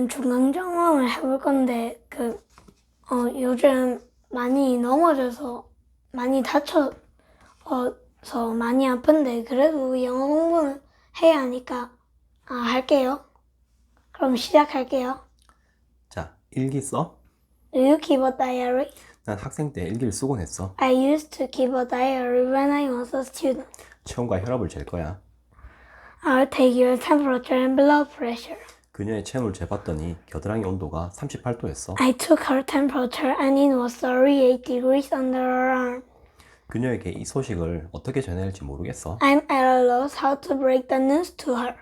오늘은 중앙정원을 해볼 건데 그 어, 요즘 많이 넘어져서 많이 다쳐서 많이 아픈데 그래도 영어 공부는 해야 하니까 아, 할게요. 그럼 시작할게요. 자, 일기 써? Do you keep a diary? 난 학생 때 일기를 쓰곤 했어. I used to keep a diary when I was a student. 체온과 혈압을 잴 거야. I'll take your temperature and blood pressure. 그녀의 체온을 재봤더니 겨드랑이 온도가 38도였어. I took her temperature and it was 38 degrees under her arm. 그녀에게 이 소식을 어떻게 전해야 할지 모르겠어. I'm at a loss how to break the news to her.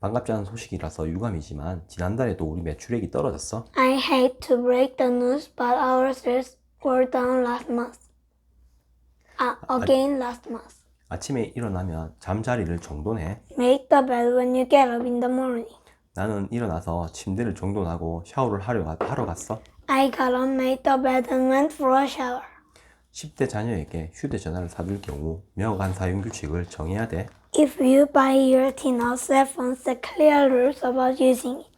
반갑지 않은 소식이라서 유감이지만 지난달에도 우리 매출액이 떨어졌어. I hate to break the news, but our sales were down last month. Ah, again last month. 아침에 일어나면 잠자리를 정돈해. Make the bed when you get up in the morning. 나는 일어나서 침대를 정돈하고 샤워를 하려, 가- 하러 갔어. I got up, made the bed, and went for a shower. 10대 자녀에게 휴대전화를 사줄 경우 명확한 사용 규칙을 정해야 돼. If you buy your teen a cell phone, set clear rules about using it.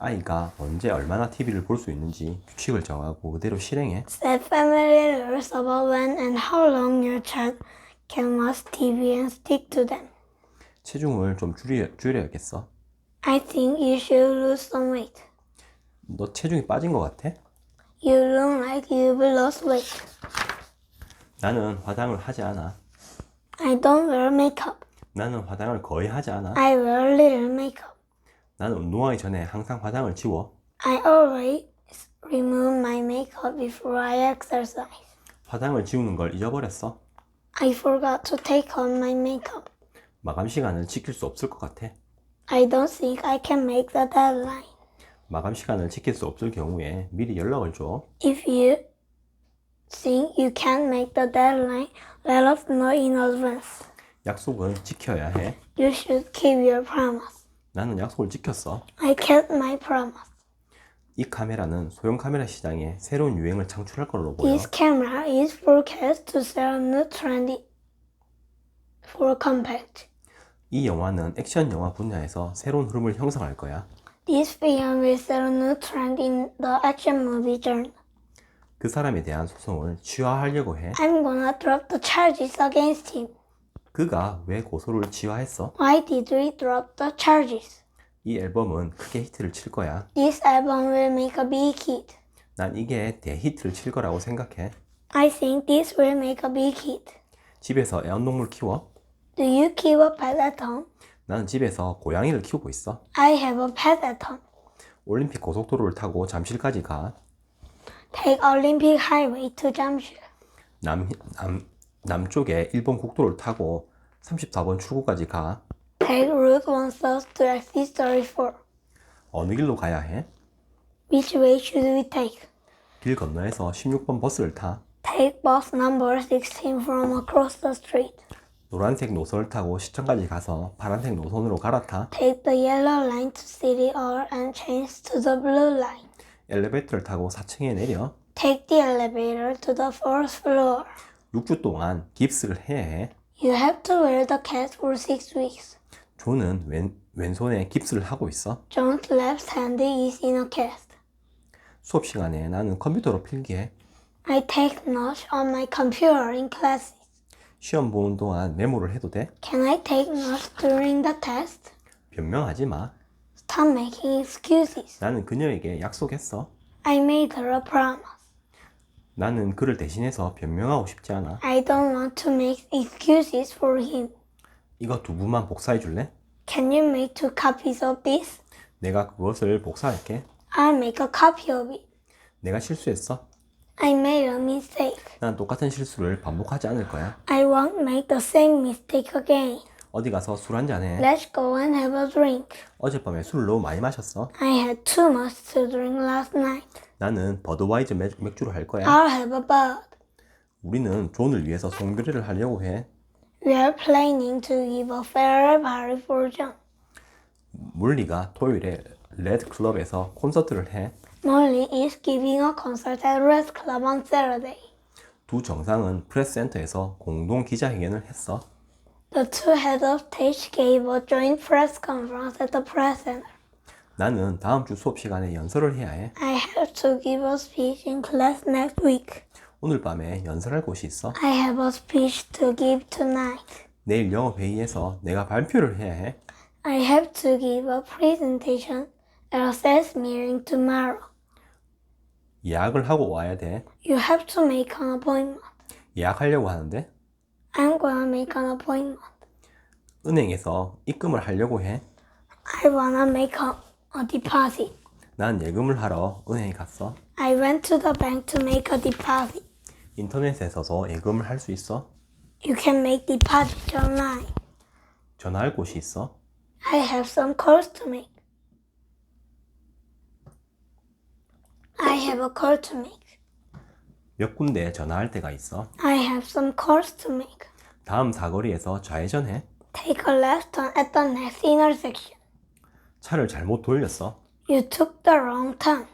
아이가 언제 얼마나 TV를 볼 수 있는지 규칙을 정하고 그대로 실행해. Set family rules about when and how long your child can watch TV and stick to them. 체중을 좀 줄여, 줄여야겠어. I think you should lose some weight. 너 체중이 빠진 것 같아? You look like you've lost weight. 나는 화장을 하지 않아. I don't wear makeup. 나는 화장을 거의 하지 않아. I wear little makeup. 나는 운동하기 전에 항상 화장을 지워. I always remove my makeup before I exercise. 화장을 지우는 걸 잊어버렸어. I forgot to take on my makeup. 마감 시간을 지킬 수 없을 것 같아. I don't think I can make the deadline. 마감 시간을 지킬 수 없을 경우에 미리 연락을 줘. If you think you can't make the deadline, let us know in advance. 약속은 지켜야 해. You should keep your promise. 나는 약속을 지켰어. I kept my promise. 이 카메라는 소형 카메라 시장에 새로운 유행을 창출할 걸로 보여. This camera is forecast to sell a new trendy for compact. 이 영화는 액션 영화 분야에서 새로운 흐름을 형성할 거야. This film will set a new trend in the action movie genre. 그 사람에 대한 소송을 취하하려고 해. I'm gonna drop the charges against him. 그가 왜 고소를 취하했어? Why did we drop the charges? 이 앨범은 크게 히트를 칠 거야. This album will make a big hit. 난 이게 대히트를 칠 거라고 생각해. I think this will make a big hit. 집에서 애완동물 키워? Do you keep a pet at home? 나는 집에서 고양이를 키우고 있어. I have a pet at home. 올림픽 고속도로를 타고 잠실까지 가. Take Olympic Highway to Jamshid. 남, 남, 남쪽에 일본 국도를 타고 34번 출구까지 가. Take Route 1 South to exit 34. 어느 길로 가야 해? Which way should we take? 길 건너에서 16번 버스를 타. Take bus number 16 from across the street. 노란색 노선을 타고 시청까지 가서 파란색 노선으로 갈아타. Take the yellow line to City Hall and change to the blue line. 엘리베이터를 타고 4층에 내려. Take the elevator to the fourth floor. 6주 동안 깁스를 해야 해. You have to wear the cast for six weeks. 조는 왼, 왼손에 깁스를 하고 있어. John's left hand is in a cast. 수업 시간에 나는 컴퓨터로 필기해. I take notes on my computer in classes. 시험 보는 동안 메모를 해도 돼. Can I take notes during the test? 변명하지 마. Stop making excuses. 나는 그녀에게 약속했어. I made her a promise. 나는 그를 대신해서 변명하고 싶지 않아. I don't want to make excuses for him. 이거 두 부만 복사해 줄래? Can you make two copies of this? 내가 그것을 복사할게. I'll make a copy of it. 내가 실수했어. I made a mistake. 난 똑같은 실수를 반복하지 않을 거야. I won't make the same mistake again. 어디 가서 술 한잔 해. Let's go and have a drink. 어젯밤에 술을 너무 많이 마셨어. I had too much to drink last night. 나는 버드와이저 맥- 맥주를 할 거야. I'll have a bud. 우리는 존을 위해서 송별회를 하려고 해. We are planning to give a farewell party for John. 물리가 토요일에 레드 클럽에서 콘서트를 해. Molly is giving a concert at Red Club on Saturday. 두 정상은 프레스 센터에서 공동 기자회견을 했어. The two heads of state gave a joint press conference at the press center. 나는 다음 주 수업 시간에 연설을 해야 해. I have to give a speech in class next week. 오늘 밤에 연설할 곳이 있어. I have a speech to give tonight. 내일 영어 회의에서 내가 발표를 해야 해. I have to give a presentation at a sales meeting tomorrow. 예약을 하고 와야 돼. You have to make an appointment. 예약하려고 하는데 I'm gonna make an appointment. 은행에서 입금을 하려고 해. I wanna make a, a deposit. 난 예금을 하러 은행에 갔어. I went to the bank to make a deposit. 인터넷에서도 예금을 할 수 있어. You can make deposits online. 전화할 곳이 있어. I have some calls to make. I have a call to make. 몇 군데 전화할 때가 있어. I have some calls to make. 다음 사거리에서 좌회전해. Take a left turn at the next intersection. 차를 잘못 돌렸어. You took the wrong turn.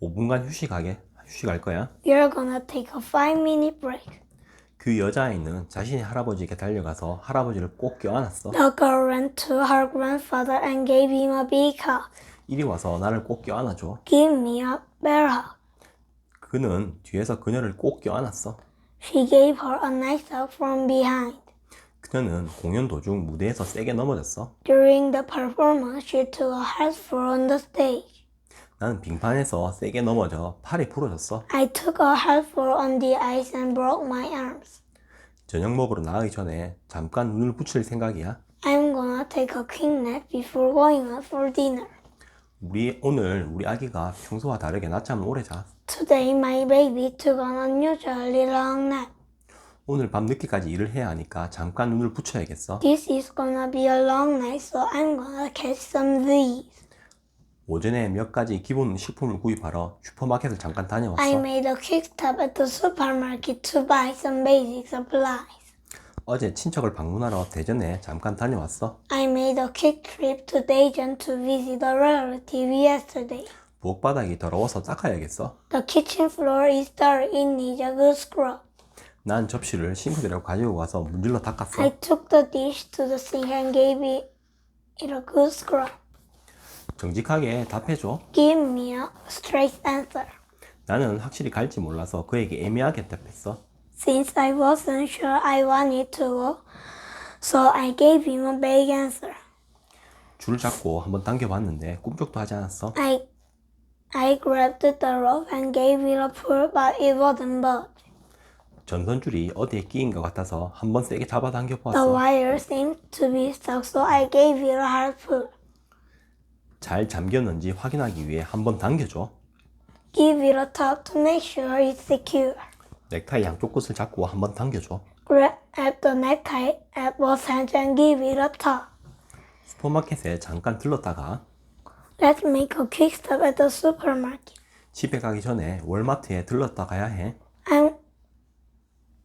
5분간 휴식하게 휴식할 거야. You're gonna take a 5 minute break. 그 여자아이는 자신의 할아버지에게 달려가서 할아버지를 꼭 껴안았어. The girl ran to her grandfather and gave him a big hug. 이리 와서 나를 꼭 껴안아줘. Give me a bear hug. 그는 뒤에서 그녀를 꼭 껴안았어. She gave her a nice hug from behind. 그녀는 공연 도중 무대에서 세게 넘어졌어. During the performance, she took a hard fall on the stage. 나는 빙판에서 세게 넘어져 팔이 부러졌어. I took a hard fall on the ice and broke my arms. 저녁 먹으러 나가기 전에 잠깐 눈을 붙일 생각이야. I'm gonna take a quick nap before going out for dinner. 우리 오늘 우리 아기가 평소와 다르게 낮잠을 오래 자. Today, my baby took an unusually long nap. 오늘 밤 늦게까지 일을 해야 하니까 잠깐 눈을 붙여야겠어. This is gonna be a long night, so I'm gonna catch some Z's. 오전에 몇 가지 기본 식품을 구입하러 슈퍼마켓을 잠깐 I 다녀왔어. made a quick stop at the supermarket to buy some basic supplies. 어제 친척을 방문하러 대전에 잠깐 다녀왔어. I made a quick trip to Daejeon to visit a relative yesterday. 부엌바닥이 더러워서 닦아야겠어. The kitchen floor is dirty, it needs a good scrub. 난 접시를 싱크대로 가지고 가서 문질러 닦았어. I took the dish to the sink and gave it a good scrub. 정직하게 답해줘. Give me a straight answer. 나는 확실히 갈지 몰라서 그에게 애매하게 답했어. Since I wasn't sure I wanted to go, so I gave him a vague answer. 줄을 잡고 한번 당겨봤는데 꿈쩍도 하지 않았어. I, I grabbed the rope and gave it a pull, but it wouldn't budge. 전선줄이 어디에 끼인 것 같아서 한번 세게 잡아 The 당겨보았어. wire seemed to be stuck, so I gave it a hard pull. 잘 잠겼는지 확인하기 위해 한번 당겨줘. Give it a tug to make sure it's secure. 넥타이 양쪽 끝을 잡고 한 번 당겨줘. Grab the necktie at both hands and give it a tug. 슈퍼마켓에 잠깐 들렀다가 Let's make a quick stop at the supermarket. 집에 가기 전에 월마트에 들렀다 가야 해. I'm,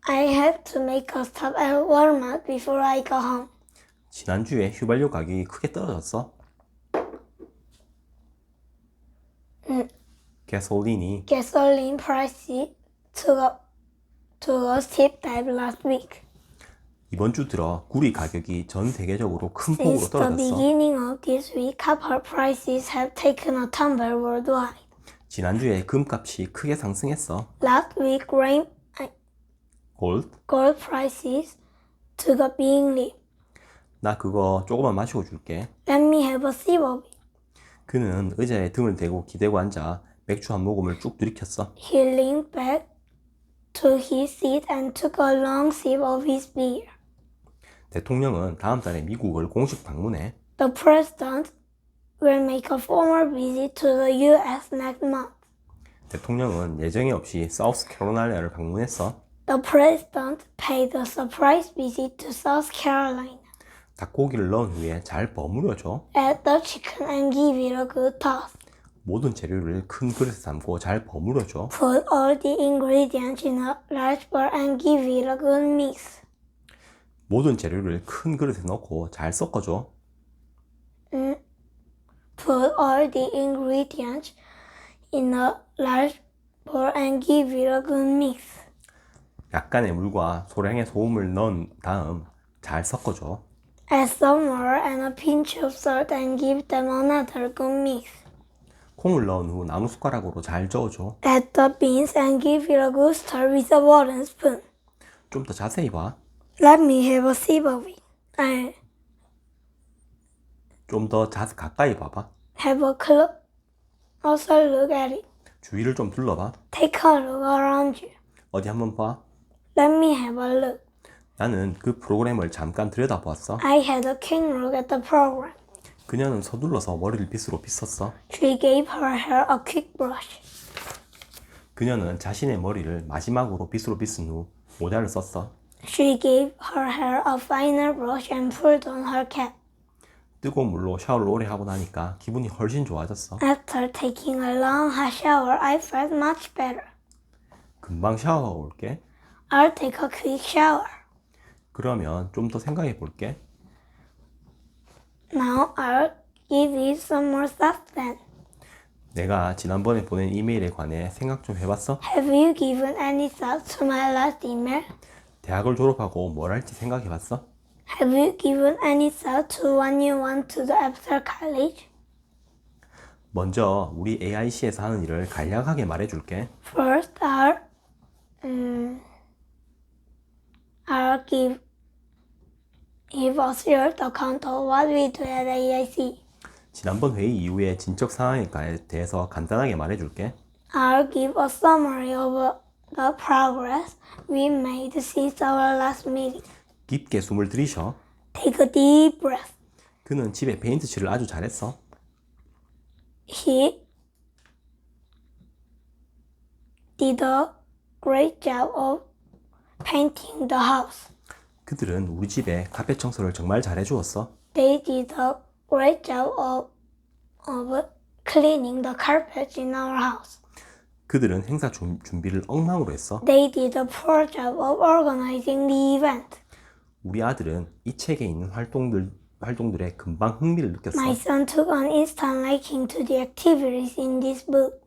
I have to make a stop at Walmart before I go home. 지난주에 휘발유 가격이 크게 떨어졌어. 가솔린이 Gasoline prices took a, took a steep dive last week. 이번 주 들어 구리 가격이 전 세계적으로 큰 폭으로 Since the 떨어졌어. beginning of this week, copper prices have taken a tumble worldwide. 지난주에 금값이 크게 상승했어. Last week, grain, uh, 골드? gold prices took a big leap. 나 그거 조금만 마시고 줄게. Let me have a sip of it. 그는 의자에 등을 대고 기대고 앉아 맥주 한 모금을 쭉 들이켰어. He leaned back to his seat and took a long sip of his beer. 대통령은 다음 달에 미국을 공식 방문해. The president will make a formal visit to the U.S. next month. 대통령은 예정에 없이 사우스캐롤라이나를 방문했어. The president paid a surprise visit to South Carolina. 닭고기를 넣은 후에 잘 버무려줘. Add the chicken and give it a good toss. 모든 재료를 큰 그릇에 담고 잘 버무려줘. Put all the ingredients in a large bowl and give it a good mix. 모든 재료를 큰 그릇에 넣고 잘 섞어줘. Put all the ingredients in a large bowl and give it a good mix. 약간의 물과 소량의 소금을 넣은 다음 잘 섞어줘. Add some water and a pinch of salt and give them another good mix. 콩을 넣은 후 나무 숟가락으로 잘 저어줘. Add the beans and give it a good stir with a wooden spoon. 좀 더 자세히 봐. Let me have a sip of it. I 좀 더 자세 가까이 봐봐. have a closer look at it. 주위를 좀 둘러봐. Take a look around you. 어디 한번 봐. Let me have a look. 나는 그 프로그램을 잠깐 들여다보았어. I had a quick look at the program. 그녀는 서둘러서 머리를 빗으로 빗었어. She gave her hair a quick brush. 그녀는 자신의 머리를 마지막으로 빗으로 빗은 후 모자를 썼어. She gave her hair a finer brush and pulled on her cap. 뜨거운 물로 샤워를 오래 하고 나니까 기분이 훨씬 좋아졌어. After taking a long hot shower, I felt much better. 금방 샤워하고 올게. I'll take a quick shower. 그러면 좀 더 생각해 볼게. Now I'll give it some more then. 내가 지난번에 보낸 이메일에 관해 생각 좀 해봤어? Have you given any thought to my last email? 대학을 졸업하고 뭘 할지 생각해봤어? Have you given any thought to what you want to do after college? 먼저 우리 AIC에서 하는 일을 간략하게 말해줄게. First, I'll, um, I'll give, give a short account of what we do at AIC. 지난번 회의 이후에 진척 상황에 대해서 간단하게 말해줄게. I'll give a summary of uh, the progress we made since our last meeting. 깊게 숨을 들이셔. Take a deep breath. 그는 집에 페인트 칠을 아주 잘했어. He did a great job of painting the house. 그들은 우리 집에 카페 청소를 정말 잘해 주었어. They did a great job of, of cleaning the carpet in our house. 그들은 행사 준- 준비를 엉망으로 했어. They did a poor job of organizing the event. 우리 아들은 이 책에 있는 활동들 활동들에 금방 흥미를 느꼈어. My son took an instant liking to the activities in this book.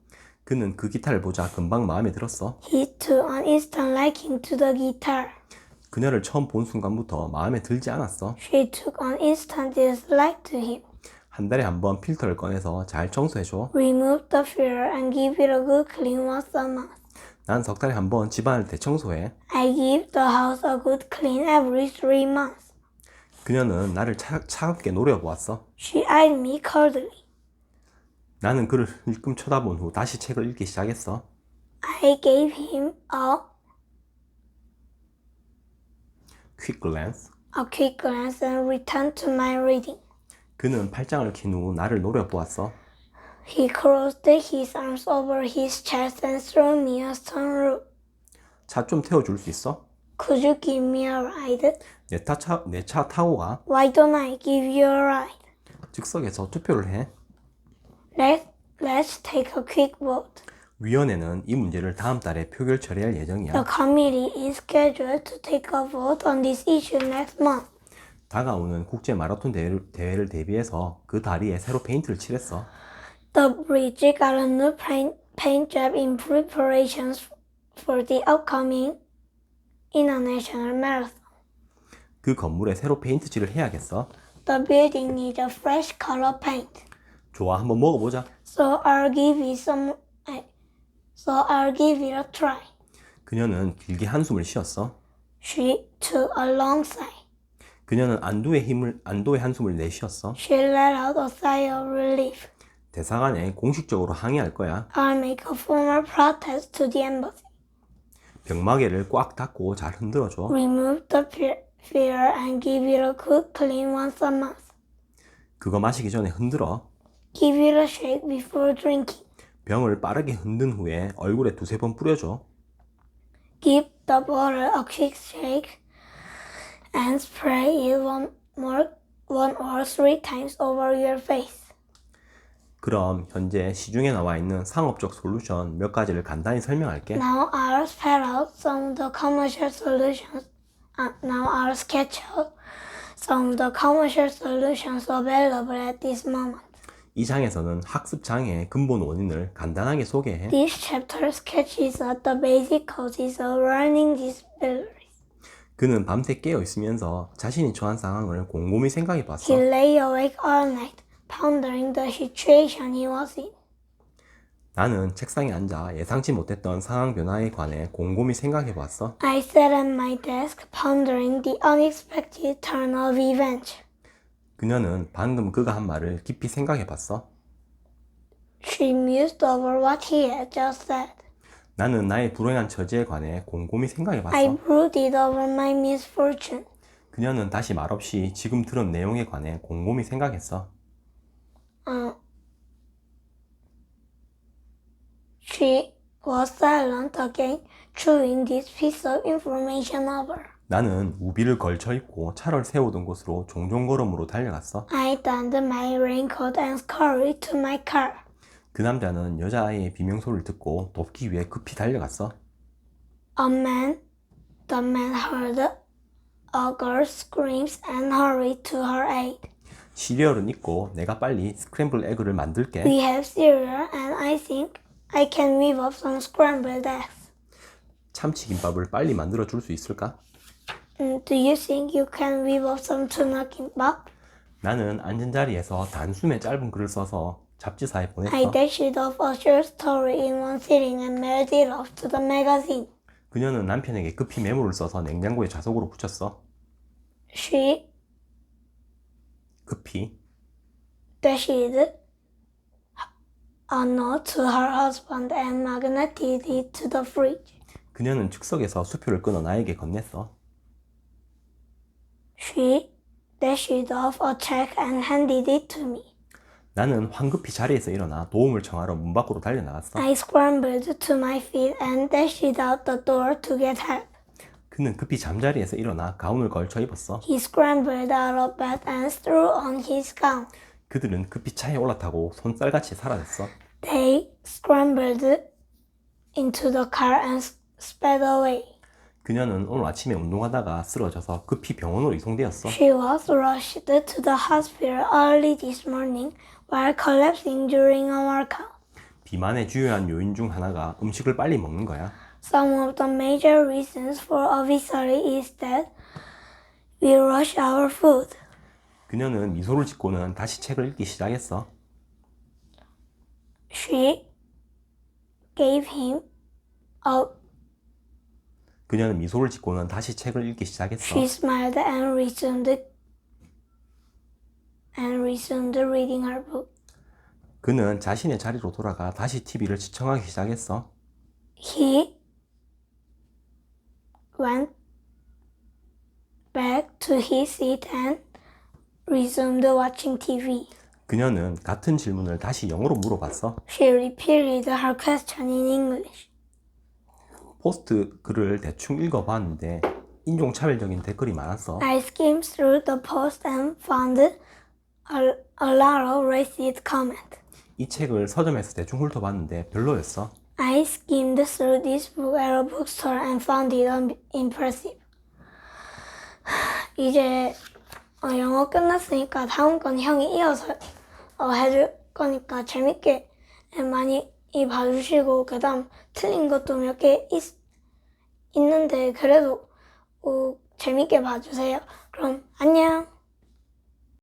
그는 그 기타를 보자 금방 마음에 들었어. He took an instant liking to the guitar. 그녀를 처음 본 순간부터 마음에 들지 않았어. She took an instant dislike to him. 한 달에 한 번 필터를 꺼내서 잘 청소해줘. Remove the filter and give it a good clean once a month. 난 석 달에 한 번 집안을 대청소해. I give the house a good clean every three months. 그녀는 나를 차, 차갑게 노려보았어. She eyed me coldly. 나는 그를 일끔 쳐다본 후 다시 책을 읽기 시작했어. I gave him a, 퀵 글랜스. a quick glance and returned to my reading. 그는 팔짱을 킨후 나를 노려보았어. He crossed his arms over his chest and threw me a stone look. 차좀 태워줄 수 있어? Could you give me a ride? 내 차, 차, 내 차 타고 가. Why don't I give you a ride? 즉석에서 투표를 해. Let's, let's take a quick vote. 위원회는 이 문제를 다음 달에 표결 처리할 예정이야. The committee is scheduled to take a vote on this issue next month. 다가오는 국제 마라톤 대회를, 대회를 대비해서 그 다리에 새로 페인트를 칠했어. The bridge got a new paint, paint job in preparations for the upcoming international marathon. 그 건물에 새로 페인트 칠을 해야겠어. The building needs a fresh color paint. 좋아, 한번 먹어보자. So I'll give it some. So I'll give it a try. 그녀는 길게 한숨을 쉬었어. She took a long sigh. 그녀는 안도의 힘을 안도의 한숨을 내쉬었어. She let out a sigh of relief. 대사관에 공식적으로 항의할 거야. I'll make a formal protest to the embassy. 병마개를 꽉 닫고 잘 흔들어 줘. Remove the fe- fear and give it a good clean once a month. 그거 마시기 전에 흔들어. Give it a shake before drinking. 병을 빠르게 흔든 후에 얼굴에 두세 번 뿌려줘. Give the bottle a quick shake and spray it one more one or three times over your face. 그럼 현재 시중에 나와 있는 상업적 솔루션 몇 가지를 간단히 설명할게. Now I'll spell out some of the commercial solutions. Uh, now I'll sketch out some of the commercial solutions available at this moment. 이 장에서는 학습 장애의 근본 원인을 간단하게 소개해. This chapter sketches out the basic causes of learning disabilities. 그는 밤새 깨어 있으면서 자신이 처한 상황을 곰곰이 생각해 He 봤어. lay awake all night, pondering the situation he was in. 나는 책상에 앉아 예상치 못했던 상황 변화에 관해 곰곰이 생각해 봤어. I sat at my desk, pondering the unexpected turn of events. 그녀는 방금 그가 한 말을 깊이 생각해 봤어. She mused over what he had just said. 나는 나의 불행한 처지에 관해 곰곰이 생각해 I 봤어. brooded over my misfortune. 그녀는 다시 말없이 지금 들은 내용에 관해 곰곰이 생각했어. Uh, she was silent again, chewing this piece of information over. 나는 우비를 걸쳐 입고 차를 세우던 곳으로 종종 걸음으로 달려갔어. I donned my raincoat and scurried to my car. 그 남자는 여자아이의 비명소리를 듣고 돕기 위해 급히 달려갔어. A man, the man heard a girl's screams and hurried to her aid. 시리얼은 있고 내가 빨리 스크램블 에그를 만들게. We have cereal and I think I can whip up some scrambled eggs. 참치김밥을 빨리 만들어 줄 수 있을까? Mm, Do you think you can whip up some tuna kimbap? 나는 앉은 자리에서 단숨에 짧은 글을 써서 잡지사에 I 보냈어. dashed off a short story in one sitting and mailed it off to the magazine. 그녀는 남편에게 급히 메모를 써서 냉장고에 자석으로 붙였어. She 급히. dashed a note to her husband and magneted it to the fridge. 그녀는 즉석에서 수표를 끊어 나에게 건넸어. She dashed off a check and handed it to me. 나는 황급히 자리에서 일어나 도움을 청하러 문 밖으로 달려 나갔어. I scrambled to my feet and dashed out the door to get help. 그는 급히 잠자리에서 일어나 가운을 걸쳐 입었어. He scrambled out of bed and threw on his gown. 그들은 급히 차에 올라타고 손살같이 사라졌어. They scrambled into the car and sped away. 그녀는 오늘 아침에 운동하다가 쓰러져서 급히 병원으로 이송되었어. She was rushed to the hospital early this morning while collapsing during a workout. 비만의 주요한 요인 중 하나가 음식을 빨리 먹는 거야. Some of the major reasons for obesity is that we rush our food. 그녀는 미소를 짓고는 다시 책을 읽기 시작했어. She gave him a 그녀는 미소를 짓고는 다시 책을 읽기 시작했어. she smiled and resumed and resumed reading her book. 그는 자신의 자리로 돌아가 다시 TV를 시청하기 시작했어. He went back to his seat and resumed watching TV. 그녀는 같은 질문을 다시 영어로 물어봤어. She repeated her question in English. 포스트 글을 대충 읽어봤는데 인종차별적인 댓글이 많았어. I skimmed through the post and found a, a lot of racist comment. 이 책을 서점에서 대충 훑어봤는데 별로였어. I skimmed through this book at a bookstore and found it unimpressive. 이제 어, 영어 끝났으니까 다음 건 형이 이어서 어, 해줄 거니까 재밌게 많이 이 봐주시고 그 다음 틀린 것도 몇 개 있는데 그래도 어, 재밌게 봐주세요. 그럼 안녕.